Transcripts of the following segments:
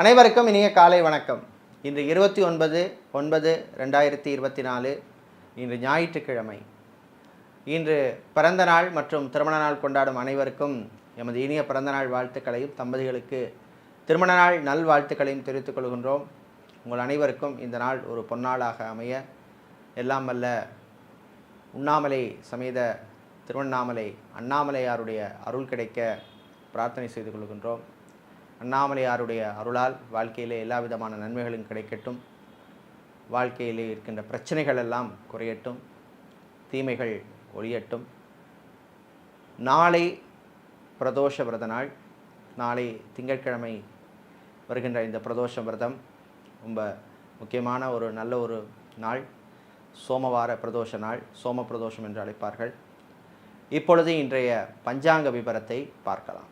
அனைவருக்கும் இனிய காலை வணக்கம். இன்று இருபத்தி ஒன்பது ஒன்பது ரெண்டாயிரத்தி இருபத்தி நாலு இன்று ஞாயிற்றுக்கிழமை. இன்று பிறந்த நாள் மற்றும் திருமண நாள் கொண்டாடும் அனைவருக்கும் எமது இனிய பிறந்த நாள் வாழ்த்துக்களையும் தம்பதிகளுக்கு திருமண நாள் நல் வாழ்த்துக்களையும் தெரிவித்துக் கொள்கின்றோம். உங்கள் அனைவருக்கும் இந்த நாள் ஒரு பொன்னாளாக அமைய எல்லாம் வல்ல உண்ணாமலை சமேத திருவண்ணாமலை அண்ணாமலையாருடைய அருள் கிடைக்க பிரார்த்தனை செய்து கொள்கின்றோம். அண்ணாமலையாருடைய அருளால் வாழ்க்கையிலே எல்லா விதமான நன்மைகளும் கிடைக்கட்டும். வாழ்க்கையிலே இருக்கின்ற பிரச்சனைகள் எல்லாம் குறையட்டும். தீமைகள் ஒழியட்டும். நாளை பிரதோஷ விரத நாள் நாளை திங்கட்கிழமை வருகின்ற இந்த பிரதோஷ விரதம் ரொம்ப முக்கியமான ஒரு நல்ல ஒரு நாள். சோமவார பிரதோஷ நாள் சோம பிரதோஷம் என்று அழைப்பார்கள். இப்பொழுது இன்றைய பஞ்சாங்க விபரத்தை பார்க்கலாம்.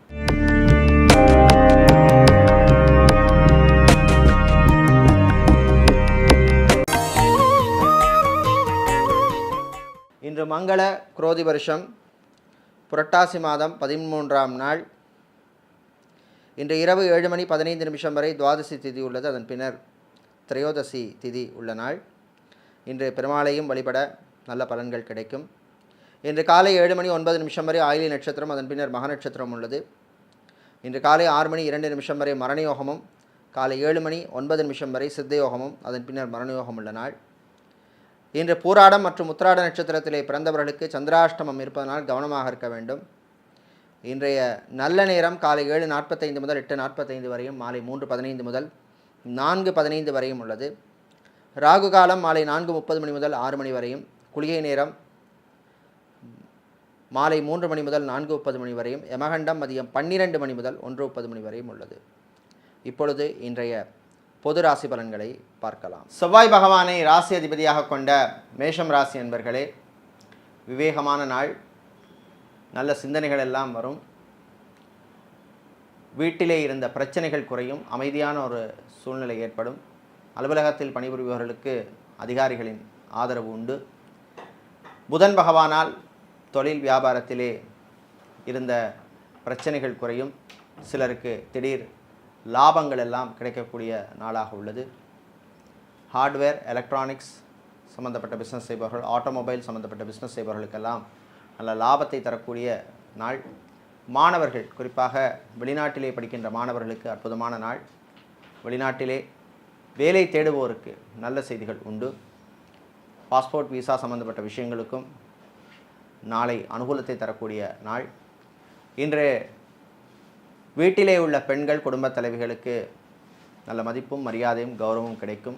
மங்கள குரோதி வருஷம் புரட்டாசி மாதம் பதிமூன்றாம் நாள். இன்று இரவு ஏழு மணி பதினைந்து நிமிஷம் வரை துவாதசி திதி உள்ளது. அதன் பின்னர் திரையோதசி திதி உள்ள நாள். இன்று பெருமாளையும் வழிபட நல்ல பலன்கள் கிடைக்கும். இன்று காலை ஏழு மணி ஒன்பது நிமிஷம் வரை ஆயிலி நட்சத்திரம் அதன் பின்னர் மக நட்சத்திரம் உள்ளது. இன்று காலை ஆறு மணி இரண்டு நிமிஷம் வரை மரணயோகமும் காலை ஏழு மணி ஒன்பது நிமிஷம் வரை சித்தயோகமும் அதன் பின்னர் மரணயோகம் உள்ள நாள். இன்று பூராடம் மற்றும் உத்திராட நட்சத்திரத்திலே பிறந்தவர்களுக்கு சந்திராஷ்டமம் இருப்பதனால் கவனமாக இருக்க வேண்டும். இன்றைய நல்ல நேரம் காலை ஏழு நாற்பத்தைந்து முதல் எட்டு நாற்பத்தைந்து வரையும் மாலை மூன்று பதினைந்து முதல் நான்கு பதினைந்து வரையும் உள்ளது. ராகு காலம் மாலை நான்கு முப்பது மணி முதல் ஆறு மணி வரையும் குளிகை நேரம் மாலை மூன்று மணி முதல் நான்கு முப்பது மணி வரையும் யமகண்டம் மதியம் பன்னிரெண்டு மணி முதல் ஒன்று முப்பது மணி வரையும் உள்ளது. இப்பொழுது இன்றைய பொது ராசி பலன்களை பார்க்கலாம். செவ்வாய் பகவானை ராசி அதிபதியாக கொண்ட மேஷம் ராசி என்பர்களே விவேகமான நாள் நல்ல சிந்தனைகள் எல்லாம் வரும். வீட்டிலே இருந்த பிரச்சனைகள் குறையும் அமைதியான ஒரு சூழ்நிலை ஏற்படும். அலுவலகத்தில் பணிபுரிபவர்களுக்கு அதிகாரிகளின் ஆதரவு உண்டு. புதன் பகவானால் தொழில் வியாபாரத்திலே இருந்த பிரச்சனைகள் குறையும். சிலருக்கு திடீர் லாபங்கள் எல்லாம் கிடைக்கக்கூடிய நாளாக உள்ளது. ஹார்ட்வேர் எலக்ட்ரானிக்ஸ் சம்மந்தப்பட்ட பிஸ்னஸ் செய்பவர்கள் ஆட்டோமொபைல் சம்மந்தப்பட்ட பிஸ்னஸ் செய்பவர்களுக்கெல்லாம் நல்ல லாபத்தை தரக்கூடிய நாள். மாணவர்கள் குறிப்பாக வெளிநாட்டிலே படிக்கின்ற மாணவர்களுக்கு அற்புதமான நாள். வெளிநாட்டிலே வேலை தேடுவோருக்கு நல்ல செய்திகள் உண்டு. பாஸ்போர்ட் விசா சம்பந்தப்பட்ட விஷயங்களுக்கும் நாளை அனுகூலத்தை தரக்கூடிய நாள். இன்று வீட்டிலே உள்ள பெண்கள் குடும்பத் தலைவிகளுக்கு நல்ல மதிப்பும் மரியாதையும் கௌரவமும் கிடைக்கும்.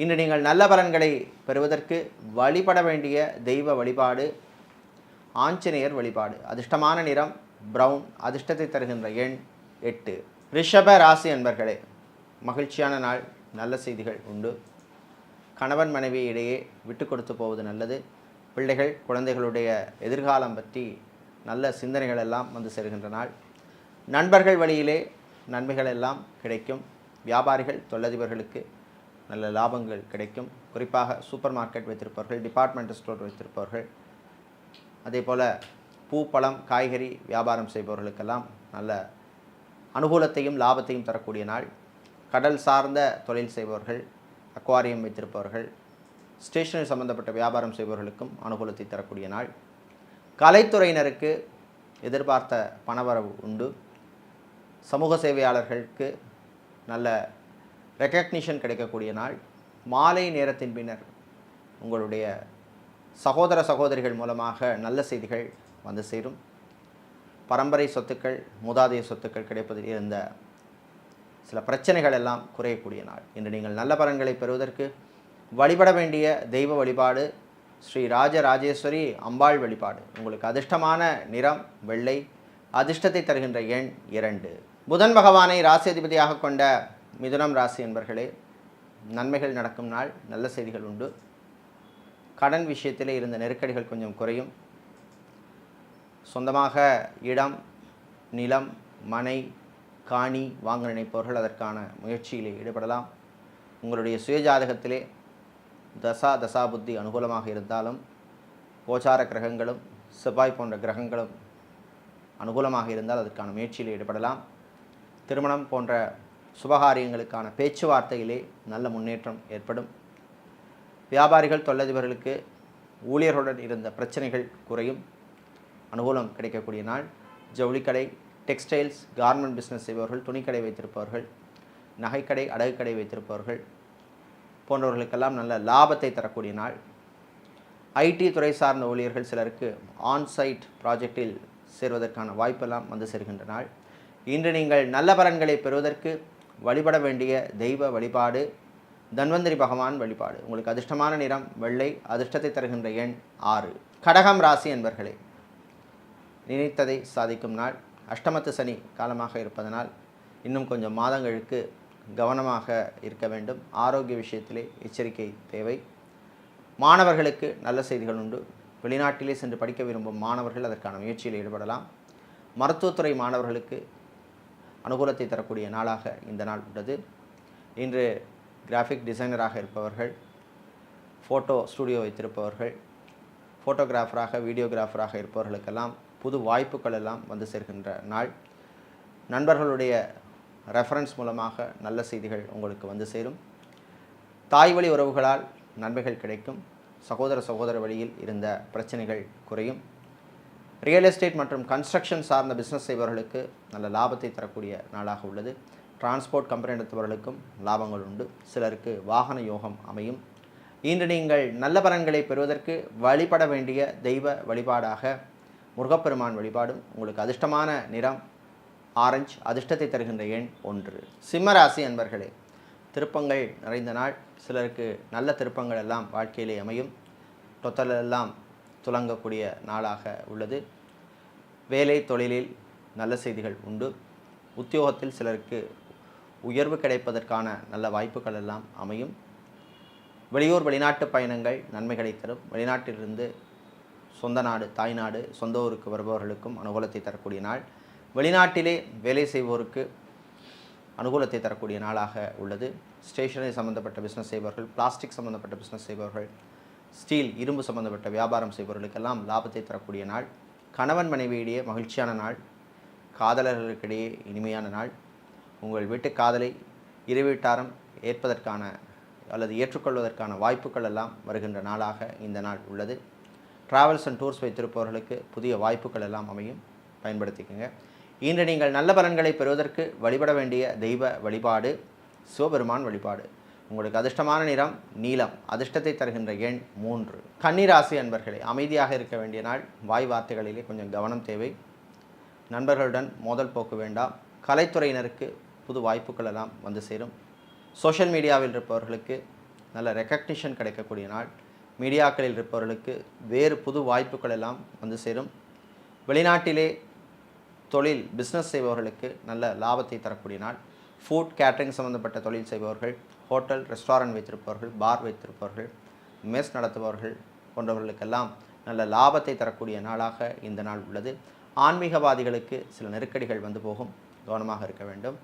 இன்று நீங்கள் நல்ல பலன்களை பெறுவதற்கு வழிபட வேண்டிய தெய்வ வழிபாடு ஆஞ்சநேயர் வழிபாடு. அதிர்ஷ்டமான நிறம் ப்ரௌன் அதிர்ஷ்டத்தை தருகின்ற எண் எட்டு. ரிஷப ராசி அன்பர்களே மகிழ்ச்சியான நாள் நல்ல செய்திகள் உண்டு. கணவன் மனைவி இடையே விட்டு கொடுத்து போவது நல்லது. பிள்ளைகள் குழந்தைகளுடைய எதிர்காலம் பற்றி நல்ல சிந்தனைகள் எல்லாம் வந்து சேருகின்ற நாள். நண்பர்கள் வழியிலே நன்மைகள் எல்லாம் கிடைக்கும். வியாபாரிகள் தொழிலதிபர்களுக்கு நல்ல லாபங்கள் கிடைக்கும். குறிப்பாக சூப்பர் மார்க்கெட் வைத்திருப்பவர்கள் டிபார்ட்மெண்ட் ஸ்டோர் வைத்திருப்பவர்கள். அதே போல் பூ பழம் காய்கறி வியாபாரம் செய்பவர்களுக்கெல்லாம் நல்ல அனுகூலத்தையும் லாபத்தையும் தரக்கூடிய நாள். கடல் சார்ந்த தொழில் செய்பவர்கள் அக்வாரியம் வைத்திருப்பவர்கள் ஸ்டேஷனரி சம்பந்தப்பட்ட வியாபாரம் செய்பவர்களுக்கும் அனுகூலத்தை தரக்கூடிய நாள். கலைத்துறையினருக்கு எதிர்பார்த்த பணவரவு உண்டு. சமூக சேவையாளர்களுக்கு நல்ல ரெக்கக்னிஷன் கிடைக்கக்கூடிய நாள். மாலை நேரத்தின் பின்னர் உங்களுடைய சகோதர சகோதரிகள் மூலமாக நல்ல செய்திகள் வந்து சேரும். பரம்பரை சொத்துக்கள் மூதாதைய சொத்துக்கள் கிடைப்பதில் இருந்த சில பிரச்சனைகள் எல்லாம் குறையக்கூடிய நாள். இன்று நீங்கள் நல்ல பலன்களை பெறுவதற்கு வழிபட வேண்டிய தெய்வ வழிபாடு ஸ்ரீ ராஜராஜேஸ்வரி அம்பாள் வழிபாடு. உங்களுக்கு அதிர்ஷ்டமான நிறம் வெள்ளை அதிர்ஷ்டத்தை தருகின்ற எண் இரண்டு. புதன் பகவானை ராசி அதிபதியாக கொண்ட மிதுனம் ராசி என்பர்களே நன்மைகள் நடக்கும் நாள் நல்ல செய்திகள் உண்டு. கடன் விஷயத்தில் இருந்த நெருக்கடிகள் கொஞ்சம் குறையும். சொந்தமாக இடம் நிலம் மனை காணி வாங்க நினைப்பவர்கள் அதற்கான முயற்சியிலே ஈடுபடலாம். உங்களுடைய சுயஜாதகத்திலே தசா தசா புத்தி அனுகூலமாக இருந்தாலும் கோச்சார கிரகங்களும் செவ்வாய் போன்ற கிரகங்களும் அனுகூலமாக இருந்தால் அதற்கான முயற்சியில் ஈடுபடலாம். திருமணம் போன்ற சுபகாரியங்களுக்கான பேச்சுவார்த்தையிலே நல்ல முன்னேற்றம் ஏற்படும். வியாபாரிகள் தொழிலதிபர்களுக்கு ஊழியர்களுடன் இருந்த பிரச்சனைகள் குறையும். அனுகூலம் கிடைக்கக்கூடிய நாள். ஜவுளிக்கடை டெக்ஸ்டைல்ஸ் கார்மெண்ட் பிஸ்னஸ் செய்பவர்கள் துணிக்கடை வைத்திருப்பவர்கள் நகைக்கடை அடகுக்கடை வைத்திருப்பவர்கள் போன்றவர்களுக்கெல்லாம் நல்ல லாபத்தை தரக்கூடிய நாள். ஐடி துறை சார்ந்த ஊழியர்கள் சிலருக்கு ஆன்சைட் ப்ராஜெக்டில் சேர்வதற்கான வாய்ப்பெல்லாம் வந்து சேர்கின்ற நாள். இன்று நீங்கள் நல்ல பலன்களை பெறுவதற்கு வழிபட வேண்டிய தெய்வ வழிபாடு தன்வந்திரி பகவான் வழிபாடு. உங்களுக்கு அதிர்ஷ்டமான நிறம் வெள்ளை அதிர்ஷ்டத்தை தருகின்ற எண் ஆறு. கடகம் ராசி என்பர்களே நினைத்ததை சாதிக்கும் நாள். அஷ்டமத்து சனி காலமாக இருப்பதனால் இன்னும் கொஞ்சம் மாதங்களுக்கு கவனமாக இருக்க வேண்டும். ஆரோக்கிய விஷயத்திலே எச்சரிக்கை தேவை. மாணவர்களுக்கு நல்ல செய்திகள் உண்டு. வெளிநாட்டிலே சென்று படிக்க விரும்பும் மாணவர்கள் அதற்கான முயற்சியில் ஈடுபடலாம். மருத்துவத்துறை மாணவர்களுக்கு அனுகூலத்தை தரக்கூடிய நாளாக இந்த நாள் உள்ளது. இன்று கிராஃபிக் டிசைனராக இருப்பவர்கள் ஃபோட்டோ ஸ்டுடியோ வைத்திருப்பவர்கள் ஃபோட்டோகிராஃபராக வீடியோகிராஃபராக இருப்பவர்களுக்கெல்லாம் புது வாய்ப்புகள் எல்லாம் வந்து சேர்கின்ற நாள். நண்பர்களுடைய ரெஃபரன்ஸ் மூலமாக நல்ல செய்திகள் உங்களுக்கு வந்து சேரும். தாய் வழி உறவுகளால் நன்மைகள் கிடைக்கும். சகோதர சகோதர வழியில் இருந்த பிரச்சனைகள் குறையும். ரியல் எஸ்டேட் மற்றும் கன்ஸ்ட்ரக்ஷன் சார்ந்த பிஸ்னஸ் செய்பவர்களுக்கு நல்ல லாபத்தை தரக்கூடிய நாளாக உள்ளது. டிரான்ஸ்போர்ட் கம்பெனி நடத்துபவர்களுக்கும் லாபங்கள் உண்டு. சிலருக்கு வாகன யோகம் அமையும். இன்று நீங்கள் நல்ல பலன்களை பெறுவதற்கு வழிபட வேண்டிய தெய்வ வழிபாடாக முருகப்பெருமான் வழிபாடும் உங்களுக்கு அதிர்ஷ்டமான நிறம் ஆரஞ்சு அதிர்ஷ்டத்தை தருகின்ற எண் ஒன்று. சிம்மராசி அன்பர்களே திருப்பங்கள் நிறைந்த நாள். சிலருக்கு நல்ல திருப்பங்கள் எல்லாம் வாழ்க்கையிலே அமையும். தொத்தலெல்லாம் துலங்கக்கூடிய நாளாக உள்ளது. வேலை தொழிலில் நல்ல செய்திகள் உண்டு. உத்தியோகத்தில் சிலருக்கு உயர்வு கிடைப்பதற்கான நல்ல வாய்ப்புகள் எல்லாம் அமையும். வெளியூர் வெளிநாட்டு பயணங்கள் நன்மைகளை தரும். வெளிநாட்டிலிருந்து சொந்த நாடு தாய்நாடு சொந்த ஊருக்கு வருபவர்களுக்கும் அனுகூலத்தை தரக்கூடிய நாள். வெளிநாட்டிலே வேலை செய்வோருக்கு அனுகூலத்தை தரக்கூடிய நாளாக உள்ளது. ஸ்டேஷனரி சம்மந்தப்பட்ட பிஸ்னஸ் செய்பவர்கள் பிளாஸ்டிக் சம்மந்தப்பட்ட பிஸ்னஸ் செய்பவர்கள் ஸ்டீல் இரும்பு சம்மந்தப்பட்ட வியாபாரம் செய்பவர்களுக்கெல்லாம் லாபத்தை தரக்கூடிய நாள். கணவன் மனைவியிடையே மகிழ்ச்சியான நாள். காதலர்களுக்கிடையே இனிமையான நாள். உங்கள் வீட்டு காதலை இரு வீட்டாரம் ஏற்பதற்கான அல்லது ஏற்றுக்கொள்வதற்கான வாய்ப்புகள் எல்லாம் வருகின்ற நாளாக இந்த நாள் உள்ளது. ட்ராவல்ஸ் அண்ட் டூர்ஸ் வைத்திருப்பவர்களுக்கு புதிய வாய்ப்புகள் எல்லாம் அமையும். பயன்படுத்திக்கோங்க. இன்று நீங்கள் நல்ல பலன்களை பெறுவதற்கு வழிபட வேண்டிய தெய்வ வழிபாடு சிவபெருமான் வழிபாடு. உங்களுக்கு அதிர்ஷ்டமான நிறம் நீலம். அதிர்ஷ்டத்தை தருகின்ற எண் மூன்று. கன்னிராசி அன்பர்களே அமைதியாக இருக்க வேண்டிய நாள். வாய் வார்த்தைகளிலே கொஞ்சம் கவனம் தேவை. நண்பர்களுடன் மோதல் போக்கு வேண்டாம். கலைத்துறையினருக்கு புது வாய்ப்புகள் எல்லாம் வந்து சேரும். சோஷியல் மீடியாவில் இருப்பவர்களுக்கு நல்ல ரெக்கக்னிஷன் கிடைக்கக்கூடிய நாள். மீடியாக்களில் இருப்பவர்களுக்கு வேறு புது வாய்ப்புகள் எல்லாம் வந்து சேரும். வெளிநாட்டிலே தொழில் பிஸ்னஸ் செய்பவர்களுக்கு நல்ல லாபத்தை தரக்கூடிய நாள். ஃபுட் கேட்டரிங் சம்மந்தப்பட்ட தொழில் செய்பவர்கள் ஹோட்டல் ரெஸ்டாரண்ட் வைத்திருப்பவர்கள் பார் வைத்திருப்பவர்கள் மெஸ் நடத்துபவர்கள் போன்றவர்களுக்கெல்லாம் நல்ல லாபத்தை தரக்கூடிய நாளாக இந்த நாள் உள்ளது. ஆன்மீகவாதிகளுக்கு சில நெருக்கடிகள் வந்து போகும். கவனமாக இருக்க வேண்டும்.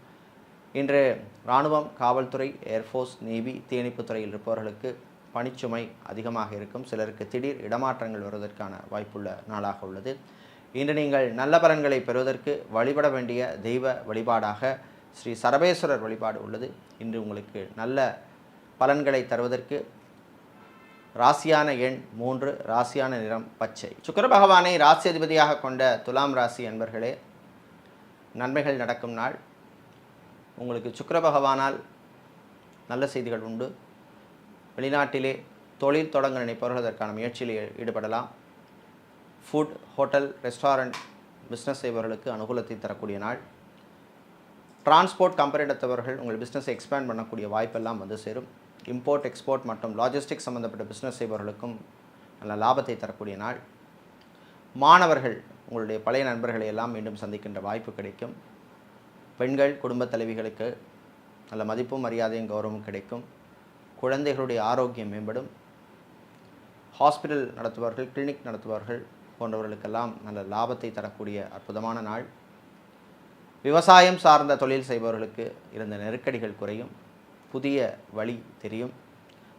இன்று இராணுவம் காவல்துறை ஏர்ஃபோர்ஸ் நேவி தீயணைப்புத் துறையில் இருப்பவர்களுக்கு பணிச்சுமை அதிகமாக இருக்கும். சிலருக்கு திடீர் இடமாற்றங்கள் வருவதற்கான வாய்ப்புள்ள நாளாக உள்ளது. இன்று நீங்கள் நல்ல பலன்களை பெறுவதற்கு வழிபட வேண்டிய தெய்வ வழிபாடாக ஸ்ரீ சரபேஸ்வரர் வழிபாடு உள்ளது. இன்று உங்களுக்கு நல்ல பலன்களை தருவதற்கு ராசியான எண் மூன்று ராசியான நிறம் பச்சை. சுக்கர பகவானை ராசி அதிபதியாக கொண்ட துலாம் ராசி என்பர்களே நன்மைகள் நடக்கும் நாள். உங்களுக்கு சுக்கிர பகவானால் நல்ல செய்திகள் உண்டு. வெளிநாட்டிலே தொழில் தொடங்க நினைப்பவர்கள் அதற்கான முயற்சியில் ஈடுபடலாம். ஃபுட் ஹோட்டல் ரெஸ்டாரண்ட் பிஸ்னஸ் செய்பவர்களுக்கு அனுகூலத்தை தரக்கூடிய நாள். டிரான்ஸ்போர்ட் கம்பெனி எடுத்தவர்கள் உங்கள் பிஸ்னஸை எக்ஸ்பேண்ட் பண்ணக்கூடிய வாய்ப்பெல்லாம் வந்து சேரும். இம்போர்ட் எக்ஸ்போர்ட் மற்றும் லாஜிஸ்டிக்ஸ் சம்மந்தப்பட்ட பிஸ்னஸ் செய்பவர்களுக்கும் நல்ல லாபத்தை தரக்கூடிய நாள். மாணவர்கள் உங்களுடைய பழைய நண்பர்களை எல்லாம் மீண்டும் சந்திக்கின்ற வாய்ப்பு கிடைக்கும். பெண்கள் குடும்பத் தலைவிகளுக்கு நல்ல மதிப்பும் மரியாதையும் கௌரவம் கிடைக்கும். குழந்தைகளுடைய ஆரோக்கியம் மேம்படும். ஹாஸ்பிட்டல் நடத்துபவர்கள் கிளினிக் நடத்துபவர்கள் போன்றவர்களுக்கெல்லாம் நல்ல லாபத்தை தரக்கூடிய அற்புதமான நாள். விவசாயம் சார்ந்த தொழில் செய்பவர்களுக்கு இருந்த நெருக்கடிகள் குறையும். புதிய வழி தெரியும்.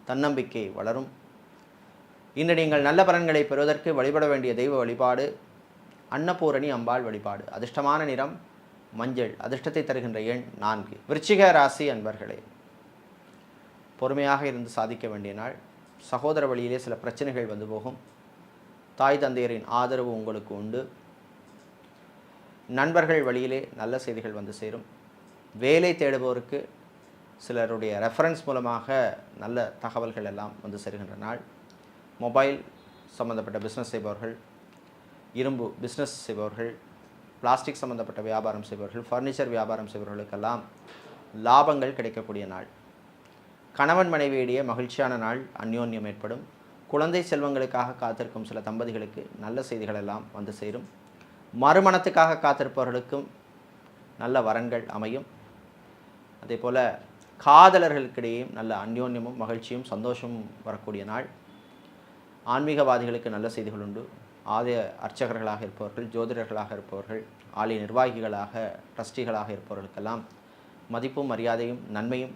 தன்னம்பிக்கை வளரும். இன்று நீங்கள் நல்ல பலன்களை பெறுவதற்கு வழிபட வேண்டிய தெய்வ வழிபாடு அன்னபூரணி அம்பாள் வழிபாடு அதிர்ஷ்டமான நிறம் மஞ்சள் அதிர்ஷ்டத்தை தருகின்ற எண் நான்கு. விருச்சிக ராசி அன்பர்களே பொறுமையாக இருந்து சாதிக்க வேண்டிய நாள். சகோதர வழியிலே சில பிரச்சனைகள் வந்து போகும். தாய் தந்தையரின் ஆதரவு உங்களுக்கு உண்டு. நண்பர்கள் வழியிலே நல்ல செய்திகள் வந்து சேரும். வேலை தேடுபவருக்கு சிலருடைய ரெஃபரன்ஸ் மூலமாக நல்ல தகவல்கள் எல்லாம் வந்து சேருகின்ற நாள். மொபைல் சம்மந்தப்பட்ட பிஸ்னஸ் செய்பவர்கள் இரும்பு பிஸ்னஸ் செய்பவர்கள் பிளாஸ்டிக் சம்மந்தப்பட்ட வியாபாரம் செய்பவர்கள் ஃபர்னிச்சர் வியாபாரம் செய்பவர்களுக்கெல்லாம் லாபங்கள் கிடைக்கக்கூடிய நாள். கணவன் மனைவியிடையே மகிழ்ச்சியான நாள் அந்யோன்யம் ஏற்படும். குழந்தை செல்வங்களுக்காக காத்திருக்கும் சில தம்பதிகளுக்கு நல்ல செய்திகள் எல்லாம் வந்து சேரும். மறுமணத்துக்காக காத்திருப்பவர்களுக்கும் நல்ல வரன்கள் அமையும். அதே போல் காதலர்களுக்கிடையேயும் நல்ல அந்யோன்யமும் மகிழ்ச்சியும் சந்தோஷமும் வரக்கூடிய நாள். ஆன்மீகவாதிகளுக்கு நல்ல செய்திகள் உண்டு. ஆதய அர்ச்சகர்களாக இருப்பவர்கள் ஜோதிடர்களாக இருப்பவர்கள் ஆலய நிர்வாகிகளாக ட்ரஸ்டிகளாக இருப்பவர்களுக்கெல்லாம் மதிப்பும் மரியாதையும் நன்மையும்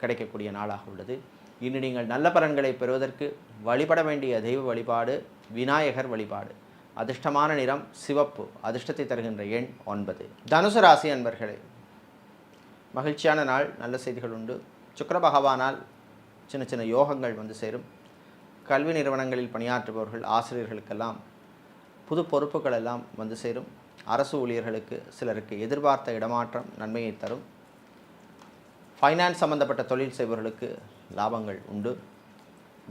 கிடைக்கக்கூடிய நாளாக உள்ளது. இன்று நீங்கள் நல்ல பலன்களை பெறுவதற்கு வழிபட வேண்டிய தெய்வ வழிபாடு விநாயகர் வழிபாடு. அதிர்ஷ்டமான நிறம் சிவப்பு அதிர்ஷ்டத்தை தருகின்ற எண் ஒன்பது. தனுசு ராசி அன்பர்களே மகிழ்ச்சியான நாள் நல்ல செய்திகள் உண்டு. சுக்கர பகவானால் சின்ன சின்ன யோகங்கள் வந்து சேரும். கல்வி நிறுவனங்களில் பணியாற்றுபவர்கள் ஆசிரியர்களுக்கெல்லாம் புது பொறுப்புகள் எல்லாம் வந்து சேரும். அரசு ஊழியர்களுக்கு சிலருக்கு எதிர்பார்த்த இடமாற்றம் நன்மையை தரும். ஃபைனான்ஸ் சம்மந்தப்பட்ட தொழில் செய்பவர்களுக்கு லாபங்கள் உண்டு.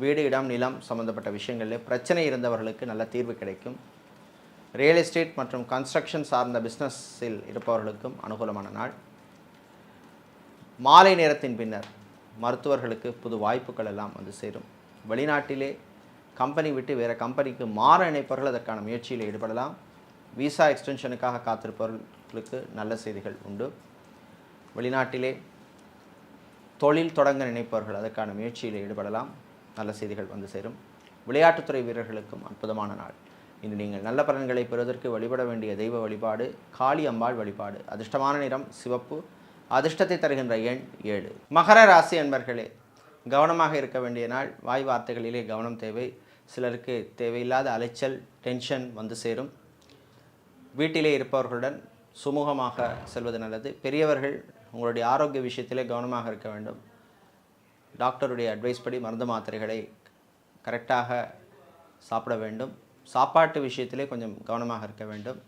வீடு இடம் நிலம் சம்மந்தப்பட்ட விஷயங்களில் பிரச்சனை இருந்தவர்களுக்கு நல்ல தீர்வு கிடைக்கும். ரியல் எஸ்டேட் மற்றும் கன்ஸ்ட்ரக்ஷன் சார்ந்த பிஸ்னஸில் இருப்பவர்களுக்கும் அனுகூலமான நாள். மாலை நேரத்தின் பின்னர் மருத்துவர்களுக்கு புது வாய்ப்புகள் எல்லாம் வந்து சேரும். வெளிநாட்டிலே கம்பெனி விட்டு வேறு கம்பெனிக்கு மாற நினைப்பவர்கள் அதற்கான முயற்சியில் ஈடுபடலாம். விசா எக்ஸ்டென்ஷனுக்காக காத்திருப்பவர்களுக்கு நல்ல செய்திகள் உண்டு. வெளிநாட்டிலே தொழில் தொடங்க நினைப்பவர்கள் அதற்கான முயற்சியில் ஈடுபடலாம். நல்ல செய்திகள் வந்து சேரும். விளையாட்டுத்துறை வீரர்களுக்கும் அற்புதமான நாள். இன்று நீங்கள் நல்ல பலன்களை பெறுவதற்கு வழிபட வேண்டிய தெய்வ வழிபாடு காளி அம்பாள் வழிபாடு. அதிர்ஷ்டமான நிறம் சிவப்பு. அதிர்ஷ்டத்தை தருகின்ற எண் ஏழு. மகர ராசி அன்பர்களே கவனமாக இருக்க வேண்டிய நாள். வாய் வார்த்தைகளிலே கவனம் தேவை. சிலருக்கு தேவையில்லாத அலைச்சல் டென்ஷன் வந்து சேரும். வீட்டிலே இருப்பவர்களுடன் சுமூகமாக செல்வது நல்லது. பெரியவர்கள் உங்களுடைய ஆரோக்கிய விஷயத்திலே கவனமாக இருக்க வேண்டும். டாக்டருடைய அட்வைஸ் படி மருந்து மாத்திரைகளை கரெக்டாக சாப்பிட வேண்டும். சாப்பாட்டு விஷயத்திலே கொஞ்சம் கவனமாக இருக்க வேண்டும்.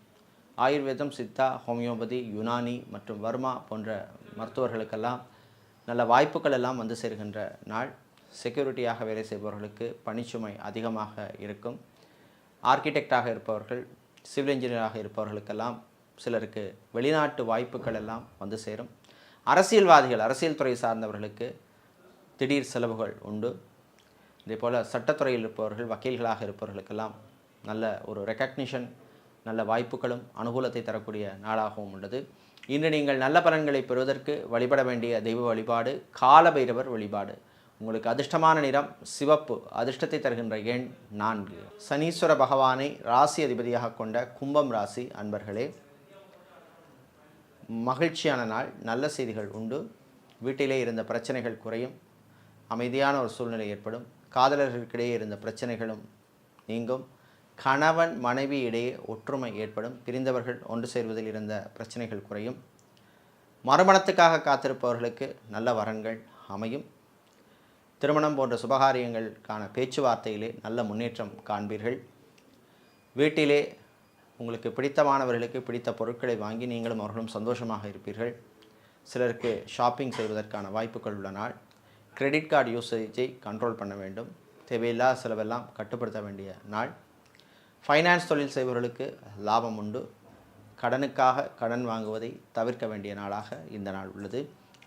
ஆயுர்வேதம் சித்தா ஹோமியோபதி யுனானி மற்றும் வர்மா போன்ற மருத்துவர்களுக்கெல்லாம் நல்ல வாய்ப்புகள் எல்லாம் வந்து சேர்கின்ற நாள். செக்யூரிட்டியாக வேலை செய்பவர்களுக்கு பணிச்சுமை அதிகமாக இருக்கும். ஆர்கிடெக்டாக இருப்பவர்கள் சிவில் இன்ஜினியராக இருப்பவர்களுக்கெல்லாம் சிலருக்கு வெளிநாட்டு வாய்ப்புகள் எல்லாம் வந்து சேரும். அரசியல்வாதிகள் அரசியல் துறை சார்ந்தவர்களுக்கு திடீர் செலவுகள் உண்டு. இதே போல் சட்டத்துறையில் இருப்பவர்கள் வக்கீல்களாக இருப்பவர்களுக்கெல்லாம் நல்ல ஒரு ரெக்கக்னிஷன் நல்ல வாய்ப்புகளும் அனுகூலத்தை தரக்கூடிய நாளாகவும் உள்ளது. இன்று நீங்கள் நல்ல பலன்களை பெறுவதற்கு வழிபட வேண்டிய தெய்வ வழிபாடு காலபைரவர் வழிபாடு. உங்களுக்கு அதிர்ஷ்டமான நிறம் சிவப்பு அதிர்ஷ்டத்தை தருகின்ற எண் நான்கு. சனீஸ்வர பகவானை ராசி அதிபதியாக கொண்ட கும்பம் ராசி அன்பர்களே மகிழ்ச்சியான நாள் நல்ல செய்திகள் உண்டு. வீட்டிலே இருந்த பிரச்சனைகள் குறையும். அமைதியான ஒரு சூழ்நிலை ஏற்படும். காதலர்களுக்கிடையே இருந்த பிரச்சனைகளும் நீங்கும். கணவன் மனைவி இடையே ஒற்றுமை ஏற்படும். பிரிந்தவர்கள் ஒன்று சேர்வதில் இருந்த பிரச்சனைகள் குறையும். மறுமணத்துக்காக காத்திருப்பவர்களுக்கு நல்ல வரன்கள் அமையும். திருமணம் போன்ற சுபகாரியங்களுக்கான பேச்சுவார்த்தையிலே நல்ல முன்னேற்றம் காண்பீர்கள். வீட்டிலே உங்களுக்கு பிடித்தமானவர்களுக்கு பிடித்த பொருட்களை வாங்கி நீங்களும் அவர்களும் சந்தோஷமாக இருப்பீர்கள். சிலருக்கு ஷாப்பிங் செய்வதற்கான வாய்ப்புகள் உள்ள நாள். கிரெடிட் கார்டு யூசேஜை கண்ட்ரோல் பண்ண வேண்டும். தேவையில்லாத செலவெல்லாம் கட்டுப்படுத்த வேண்டிய நாள். ஃபைனான்ஸ் தொழில் செய்பவர்களுக்கு லாபம் உண்டு. கடனுக்காக கடன் வாங்குவதை தவிர்க்க வேண்டிய நாளாக இந்த நாள் உள்ளது.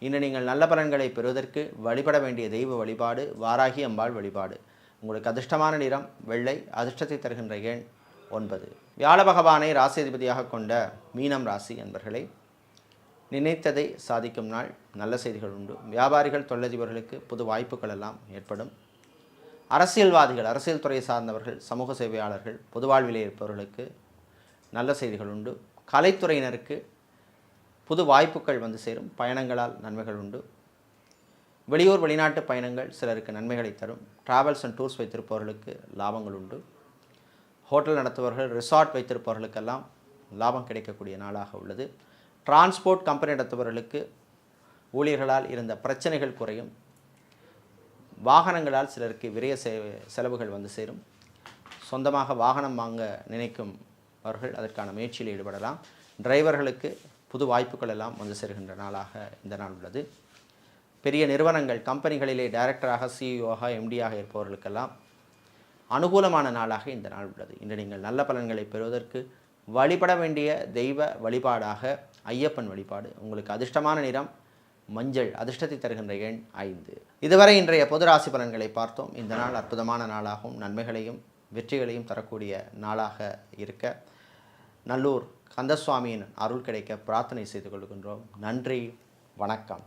இன்று நீங்கள் நல்ல பலன்களை பெறுவதற்கு வழிபட வேண்டிய தெய்வ வழிபாடு வாராகி அம்பாள் வழிபாடு. உங்களுக்கு அதிர்ஷ்டமான நிறம் வெள்ளை அதிர்ஷ்டத்தை தருகின்ற எண் ஒன்பது. வியாழ பகவானை ராசி கொண்ட மீனம் ராசி என்பர்களே நினைத்ததை சாதிக்கும் நாள் நல்ல செய்திகள் உண்டு. வியாபாரிகள் தொழிலதிபர்களுக்கு புது வாய்ப்புகள் எல்லாம் ஏற்படும். அரசியல்வாதிகள் அரசியல் துறையை சார்ந்தவர்கள் சமூக சேவையாளர்கள் பொதுவாழ்விலே இருப்பவர்களுக்கு நல்ல செய்திகள் உண்டு. கலைத்துறையினருக்கு புது வாய்ப்புகள் வந்து சேரும். பயணங்களால் நன்மைகள் உண்டு. வெளியூர் வெளிநாட்டு பயணங்கள் சிலருக்கு நன்மைகளை தரும். டிராவல்ஸ் அண்ட் டூர்ஸ் வைத்திருப்பவர்களுக்கு லாபங்கள் உண்டு. ஹோட்டல் நடத்துபவர்கள் ரிசார்ட் வைத்திருப்பவர்களுக்கெல்லாம் லாபம் கிடைக்கக்கூடிய நாளாக உள்ளது. டிரான்ஸ்போர்ட் கம்பெனி நடத்துபவர்களுக்கு ஊழியர்களால் இருந்த பிரச்சனைகள் குறையும். வாகனங்களால் சிலருக்கு விரைய செலவுகள் வந்து சேரும். சொந்தமாக வாகனம் வாங்க நினைக்கும் அவர்கள் அதற்கான முயற்சியில் ஈடுபடலாம். டிரைவர்களுக்கு புது வாய்ப்புகள் எல்லாம் வந்து சேர்கின்ற நாளாக இந்த நாள் உள்ளது. பெரிய நிறுவனங்கள் கம்பெனிகளிலே டைரக்டராக சிஇஓவாக எம்டியாக இருப்பவர்களுக்கெல்லாம் அனுகூலமான நாளாக இந்த நாள் உள்ளது. இன்று நீங்கள் நல்ல பலன்களை பெறுவதற்கு வழிபட வேண்டிய தெய்வ வழிபாடாக ஐயப்பன் வழிபாடு. உங்களுக்கு அதிர்ஷ்டமான நிறம் மஞ்சள் அதிர்ஷ்டத்தை தருகின்ற எண் ஐந்து. இதுவரை இன்றைய பொது ராசி பலன்களை பார்த்தோம். இந்த நாள் அற்புதமான நாளாகவும் நன்மைகளையும் வெற்றிகளையும் தரக்கூடிய நாளாக இருக்க நல்லூர் கந்தசுவாமியின் அருள் கிடைக்க பிரார்த்தனை செய்து கொள்கின்றோம். நன்றி வணக்கம்.